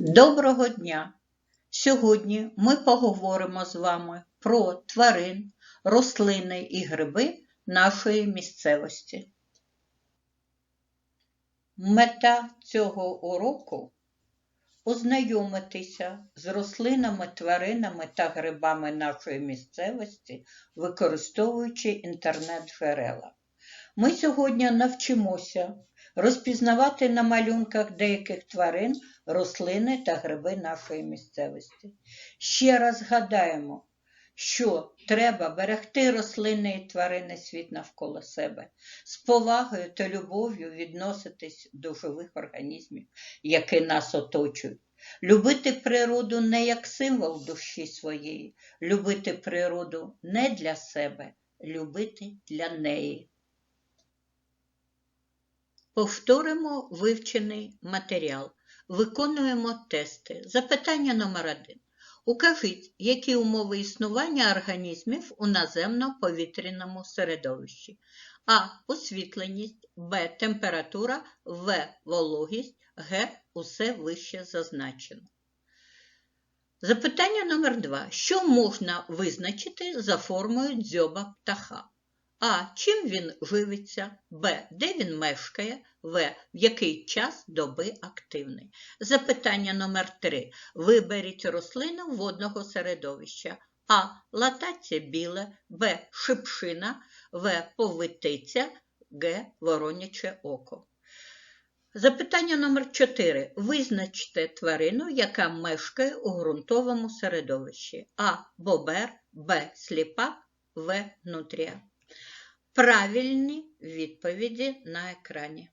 Доброго дня! Сьогодні ми поговоримо з вами про тварин, рослини і гриби нашої місцевості. Мета цього уроку ознайомитися з рослинами, тваринами та грибами нашої місцевості, використовуючи інтернет-джерела. Ми сьогодні навчимося розпізнавати на малюнках деяких тварин рослини та гриби нашої місцевості. Ще раз згадаємо, що треба берегти рослини і тварини світ навколо себе, з повагою та любов'ю відноситись до живих організмів, які нас оточують. Любити природу не як символ душі своєї, любити природу не для себе, любити для неї. Повторимо вивчений матеріал. Виконуємо тести. Запитання номер 1 Укажіть, які умови існування організмів у наземно-повітряному середовищі. А. Освітленість, Б. Температура, В. Вологість, Г. Усе вище зазначено. Запитання номер 2 Що можна визначити за формою дзьоба птаха? А. Чим він живиться? Б. Де він мешкає? В. В який час доби активний? Запитання номер 3 Виберіть рослину водного середовища. А. Латація біле, Б. Шипшина, В. Повитиця, Г. Вороняче око. Запитання номер 4 Визначте тварину, яка мешкає у ґрунтовому середовищі. А. Бобер, Б. Сліпак, В. Нутрія. Правильні відповіді на екрані.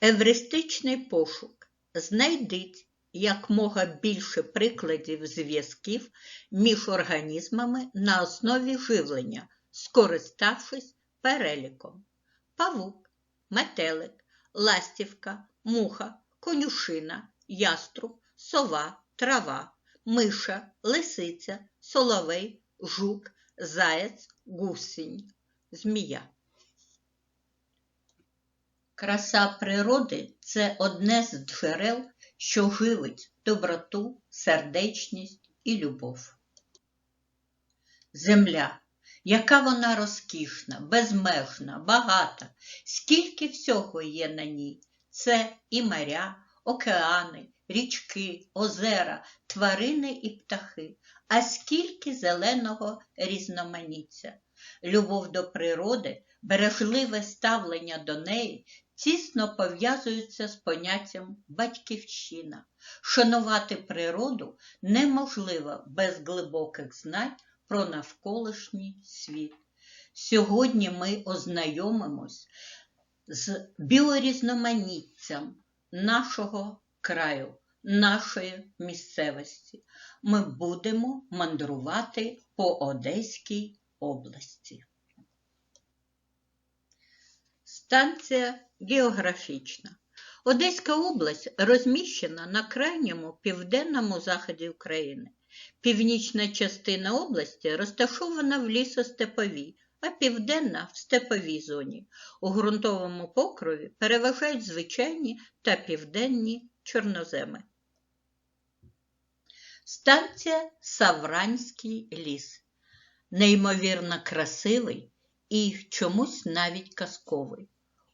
Евристичний пошук. Знайдіть якмога більше прикладів зв'язків між організмами на основі живлення, скориставшись переліком. Павук, метелик, ластівка, муха, конюшина, яструб, сова, трава, миша, лисиця, соловей, жук, заяць, гусінь, змія. Краса природи це одне з джерел, що живить доброту, сердечність і любов. Земля, яка вона розкішна, безмежна, багата, скільки всього є на ній. Це і моря, океани, річки, озера, тварини і птахи, а скільки зеленого різноманіття. Любов до природи, бережливе ставлення до неї тісно пов'язуються з поняттям батьківщина. Шанувати природу неможливо без глибоких знань про навколишній світ. Сьогодні ми ознайомимось з біорізноманіттям нашого краю, нашої місцевості. Ми будемо мандрувати по Одеській області. Станція географічна. Одеська область розміщена на крайньому південному заході України. Північна частина області розташована в лісостеповій, а південна в степовій зоні. У ґрунтовому покрові переважають звичайні та південні чорноземи. Станція Савранський ліс. Неймовірно красивий і чомусь навіть казковий.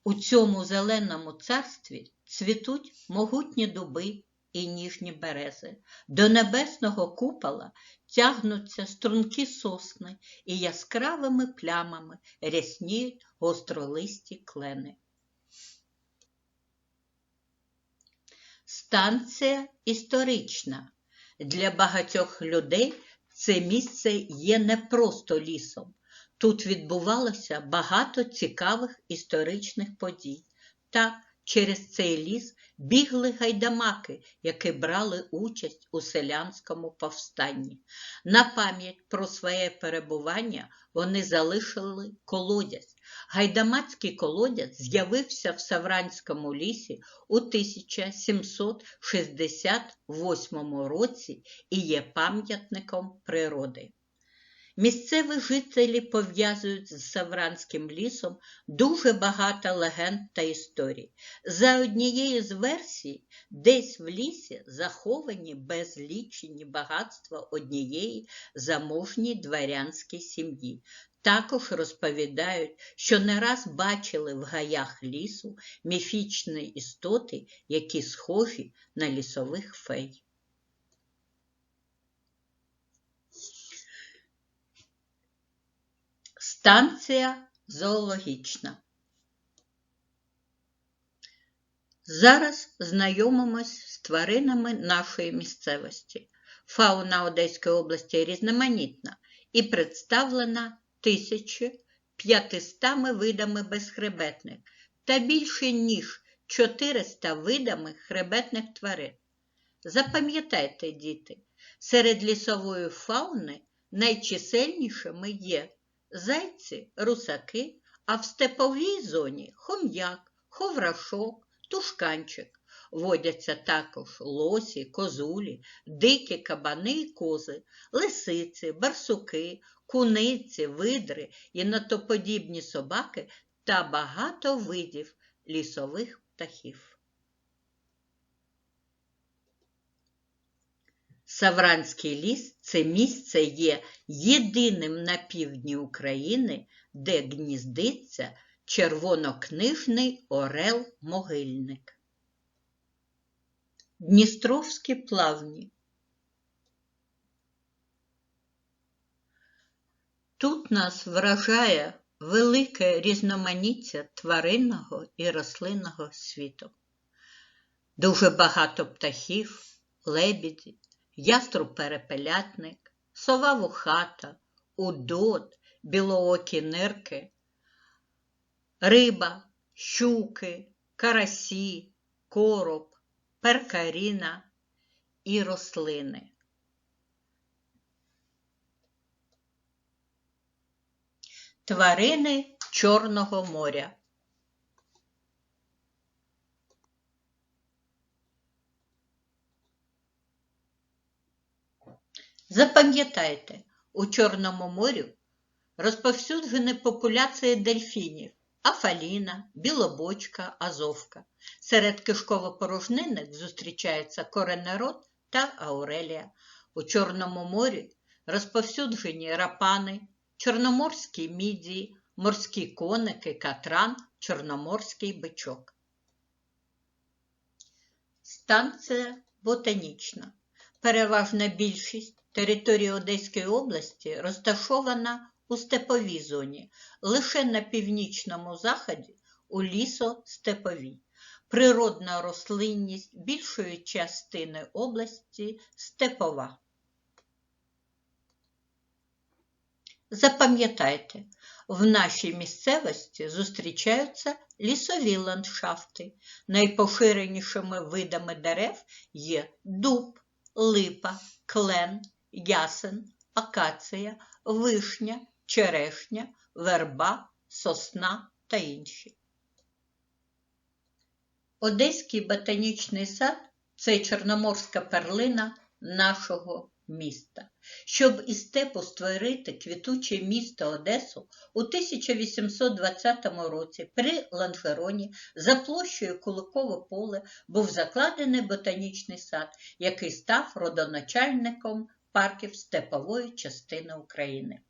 У цьому зеленому царстві цвітуть могутні дуби і ніжні берези. До небесного купола тягнуться стрункі сосни і яскравими плямами рясніють гостролисті клени. Станція історична. Для багатьох людей це місце є не просто лісом. Тут відбувалося багато цікавих історичних подій. Так, через цей ліс бігли гайдамаки, які брали участь у селянському повстанні. На пам'ять про своє перебування вони залишили колодязь. Гайдамацький колодязь з'явився в Савранському лісі у 1768 році і є пам'ятником природи. Місцеві жителі пов'язують з Савранським лісом дуже багато легенд та історій. За однією з версій, десь в лісі заховані безлічені багатства однієї заможній дворянській сім'ї. Також розповідають, що не раз бачили в гаях лісу міфічні істоти, які схожі на лісових фей. Станція зоологічна. Зараз знайомимось з тваринами нашої місцевості. Фауна Одеської області різноманітна і представлена 1500 видами безхребетних та більше ніж 400 видами хребетних тварин. Запам'ятайте, діти, серед лісової фауни найчисельнішими є зайці, русаки, а в степовій зоні хом'як, ховрашок, тушканчик. Водяться також лосі, козулі, дикі кабани і кози, лисиці, барсуки, куниці, видри, єнотоподібні собаки та багато видів лісових птахів. Савранський ліс це місце є єдиним на півдні України, де гніздиться червонокнижний орел-могильник. Дністровські плавні. Тут нас вражає велике різноманіття тваринного і рослинного світу. Дуже багато птахів, лебіді, яструб перепелятник, сова вухата, удот, білоокі нирки, риба, щуки, карасі, короб, перкаріна і рослини. Тварини Чорного моря. Запам'ятайте, у Чорному морі розповсюджені популяції дельфінів афаліна, білобочка, азовка. Серед кишково-порожнинних зустрічаються коренерод та аурелія. У Чорному морі розповсюджені рапани, чорноморські мідії, морські коники, катран, чорноморський бичок. Станція ботанічна. Переважна більшість території Одеської області розташована у степовій зоні, лише на північному заході у лісо-степовій. Природна рослинність більшої частини області степова. Запам'ятайте, в нашій місцевості зустрічаються лісові ландшафти. Найпоширенішими видами дерев є дуб, липа, клен, ясен, акація, вишня, черешня, верба, сосна та інші. Одеський ботанічний сад це чорноморська перлина нашого міста. Щоб із степу створити квітуче місто Одесу, у 1820 році при Ланфероні за площею Куликове поле був закладений ботанічний сад, який став родоначальником парків степової частини України.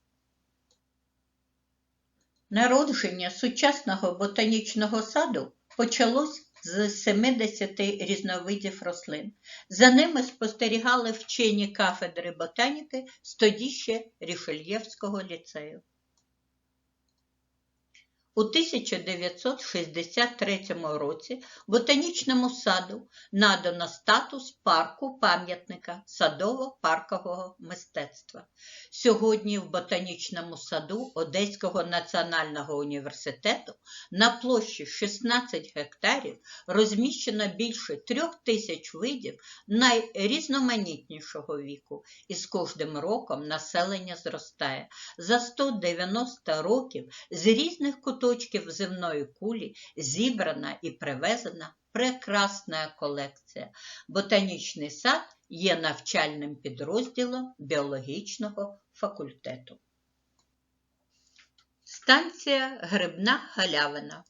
Народження сучасного ботанічного саду почалось з 70 різновидів рослин. За ними спостерігали вчені кафедри ботаніки з тоді ще Рішельєвського ліцею. У 1963 році ботанічному саду надано статус парку пам'ятника садово-паркового мистецтва. Сьогодні в ботанічному саду Одеського національного університету на площі 16 гектарів розміщено більше трьох тисяч видів найрізноманітнішого віку, і з кожним роком населення зростає. За 190 років з різних куточків куточків земної кулі зібрана і привезена прекрасна колекція. Ботанічний сад є навчальним підрозділом біологічного факультету. Станція Грибна Галявина.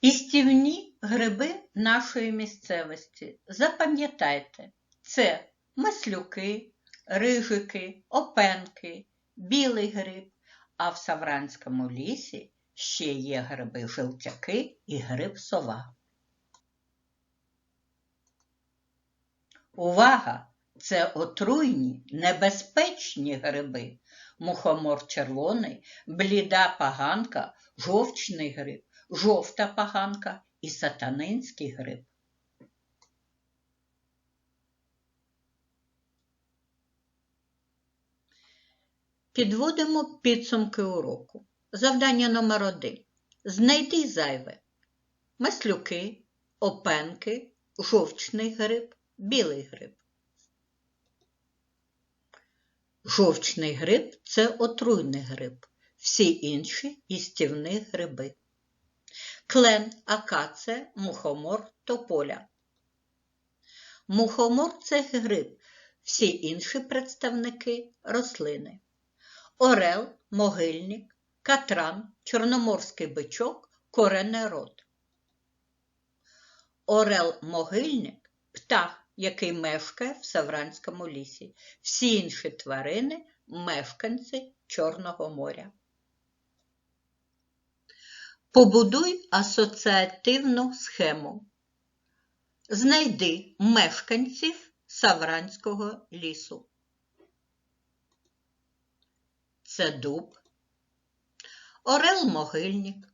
Істівні гриби нашої місцевості. Запам'ятайте, це маслюки, рижики, опенки, білий гриб, а в Савранському лісі ще є гриби жилтяки і гриб сова. Увага! Це отруйні, небезпечні гриби. Мухомор червоний, бліда поганка, жовчний гриб, жовта поганка і сатанинський гриб. Підводимо підсумки уроку. Завдання номер один. Знайди зайве. Маслюки, опенки, жовчний гриб, білий гриб. Жовчний гриб це отруйний гриб, всі інші істівні гриби. Клен, акація, мухомор, тополя. Мухомор це гриб, всі інші представники рослини. Орел, могильник, катран, чорноморський бичок, коренерод. Орел-могильник птах який мешкає в Савранському лісі. Всі інші тварини мешканці Чорного моря. Побудуй асоціативну схему. Знайди мешканців Савранського лісу. Це дуб, орел-могильник,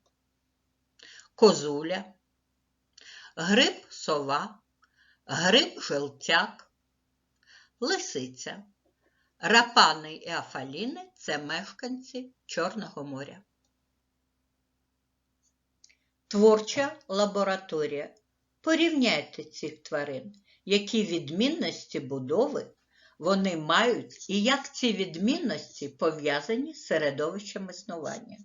козуля, гриб сова, гриб желтяк, лисиця. Рапани і афаліни це мешканці Чорного моря. Творча лабораторія. Порівняйте цих тварин, які відмінності будови вони мають і як ці відмінності пов'язані з середовищем існування.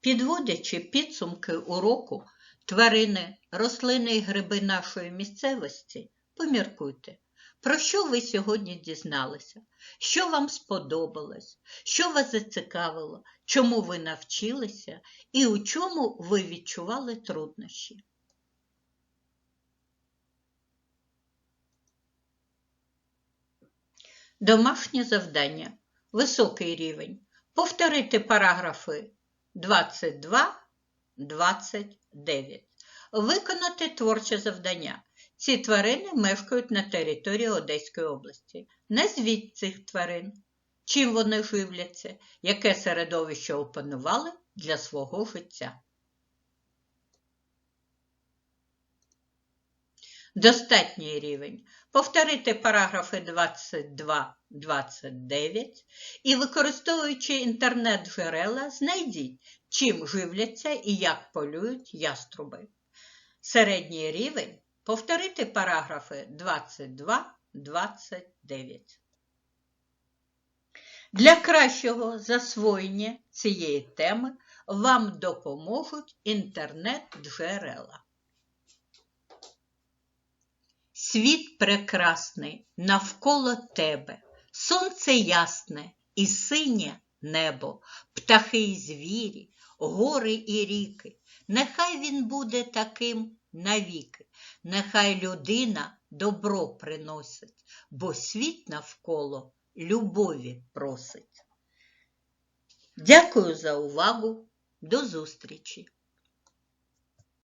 Підводячи підсумки уроку тварини, рослини і гриби нашої місцевості, поміркуйте, про що ви сьогодні дізналися, що вам сподобалось, що вас зацікавило, чому ви навчилися і у чому ви відчували труднощі. Домашнє завдання. Високий рівень. Повторити параграфи 22 29. Виконати творче завдання. Ці тварини мешкають на території Одеської області. Назвіть цих тварин. Чим вони живляться, яке середовище опанували для свого життя. Достатній рівень. Повторити параграфи 22-29 і, використовуючи інтернет-джерела, знайдіть, чим живляться і як полюють яструби. Середній рівень повторити параграфи 22-29. Для кращого засвоєння цієї теми вам допоможуть інтернет-джерела. Світ прекрасний навколо тебе, сонце ясне і синє небо, птахи і звірі, гори і ріки. Нехай він буде таким навіки, нехай людина добро приносить, бо світ навколо любові просить. Дякую за увагу. До зустрічі!